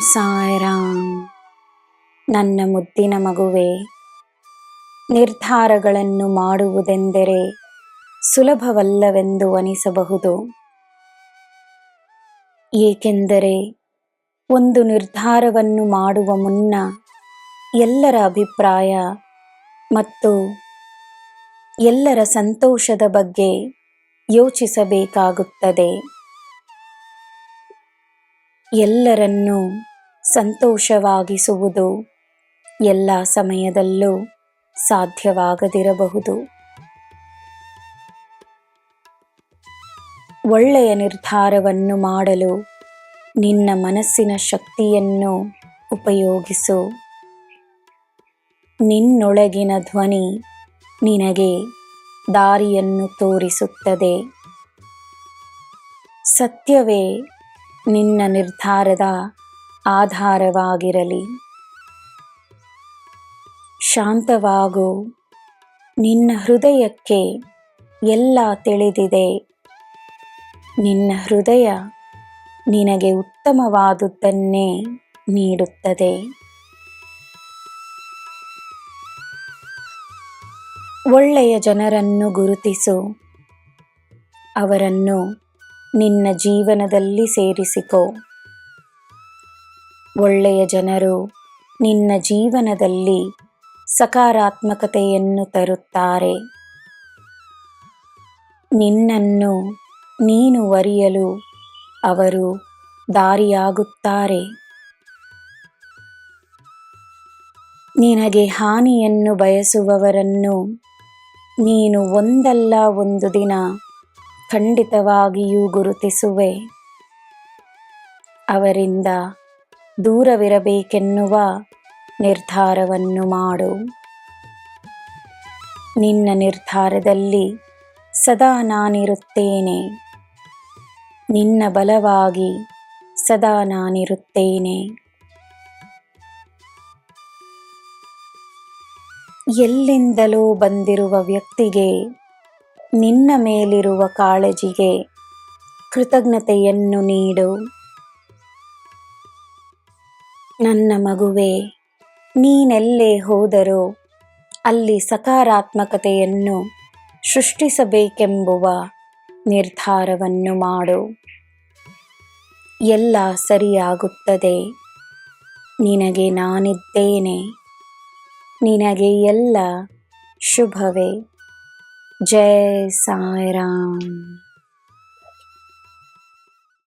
ಸಾಯಿರಾಮ್. ನನ್ನ ಮುದ್ದಿನ ಮಗುವೆ, ನಿರ್ಧಾರಗಳನ್ನು ಮಾಡುವುದೆಂದರೆ ಸುಲಭವಲ್ಲವೆಂದು ಅನಿಸಬಹುದು. ಏಕೆಂದರೆ ಒಂದು ನಿರ್ಧಾರವನ್ನು ಮಾಡುವ ಮುನ್ನ ಎಲ್ಲರ ಅಭಿಪ್ರಾಯ ಮತ್ತು ಎಲ್ಲರ ಸಂತೋಷದ ಬಗ್ಗೆ ಯೋಚಿಸಬೇಕಾಗುತ್ತದೆ. ಎಲ್ಲರನ್ನೂ ಸಂತೋಷವಾಗಿಸುವುದು ಎಲ್ಲ ಸಮಯದಲ್ಲೂ ಸಾಧ್ಯವಾಗದಿರಬಹುದು. ಒಳ್ಳೆಯ ನಿರ್ಧಾರವನ್ನು ಮಾಡಲು ನಿನ್ನ ಮನಸ್ಸಿನ ಶಕ್ತಿಯನ್ನು ಉಪಯೋಗಿಸು. ನಿನ್ನೊಳಗಿನ ಧ್ವನಿ ನಿನಗೆ ದಾರಿಯನ್ನು ತೋರಿಸುತ್ತದೆ. ಸತ್ಯವೇ ನಿನ್ನ ನಿರ್ಧಾರದ ಆಧಾರವಾಗಿರಲಿ. ಶಾಂತವಾಗು. ನಿನ್ನ ಹೃದಯಕ್ಕೆ ಎಲ್ಲ ತಿಳಿದಿದೆ. ನಿನ್ನ ಹೃದಯ ನಿನಗೆ ಉತ್ತಮವಾದುದನ್ನೇ ನೀಡುತ್ತದೆ. ಒಳ್ಳೆಯ ಜನರನ್ನು ಗುರುತಿಸು. ಅವರನ್ನು ನಿನ್ನ ಜೀವನದಲ್ಲಿ ಸೇರಿಸಿಕೋ. ಒಳ್ಳೆಯ ಜನರು ನಿನ್ನ ಜೀವನದಲ್ಲಿ ಸಕಾರಾತ್ಮಕತೆಯನ್ನು ತರುತ್ತಾರೆ. ನಿನ್ನನ್ನು ನೀನು ವರಿಯಲು ಅವರು ದಾರಿಯಾಗುತ್ತಾರೆ. ನಿನಗೆ ಹಾನಿಯನ್ನು ಬಯಸುವವರನ್ನು ನೀನು ಒಂದಲ್ಲ ಒಂದು ದಿನ ಖಂಡಿತವಾಗಿಯೂ ಗುರುತಿಸುವೆ. ಅವರಿಂದ ದೂರವಿರಬೇಕೆನ್ನುವ ನಿರ್ಧಾರವನ್ನು ಮಾಡು. ನಿನ್ನ ನಿರ್ಧಾರದಲ್ಲಿ ಸದಾ ನಾನಿರುತ್ತೇನೆ. ನಿನ್ನ ಬಲವಾಗಿ ಸದಾ ನಾನಿರುತ್ತೇನೆ. ಎಲ್ಲಿಂದಲೋ ಬಂದಿರುವ ವ್ಯಕ್ತಿಗೆ ನಿನ್ನ ಮೇಲಿರುವ ಕಾಳಜಿಗೆ ಕೃತಜ್ಞತೆಯನ್ನು ನೀಡು. ನನ್ನ ಮಗುವೆ, ನೀನೆಲ್ಲೇ ಹೋದರೂ ಅಲ್ಲಿ ಸಕಾರಾತ್ಮಕತೆಯನ್ನು ಸೃಷ್ಟಿಸಬೇಕೆಂಬುವ ನಿರ್ಧಾರವನ್ನು ಮಾಡು. ಎಲ್ಲ ಸರಿಯಾಗುತ್ತದೆ. ನಿನಗೆ ನಾನಿದ್ದೇನೆ. ನಿನಗೆ ಎಲ್ಲ ಶುಭವೇ. ಜೈ ಸಾಯಿರಾಮ್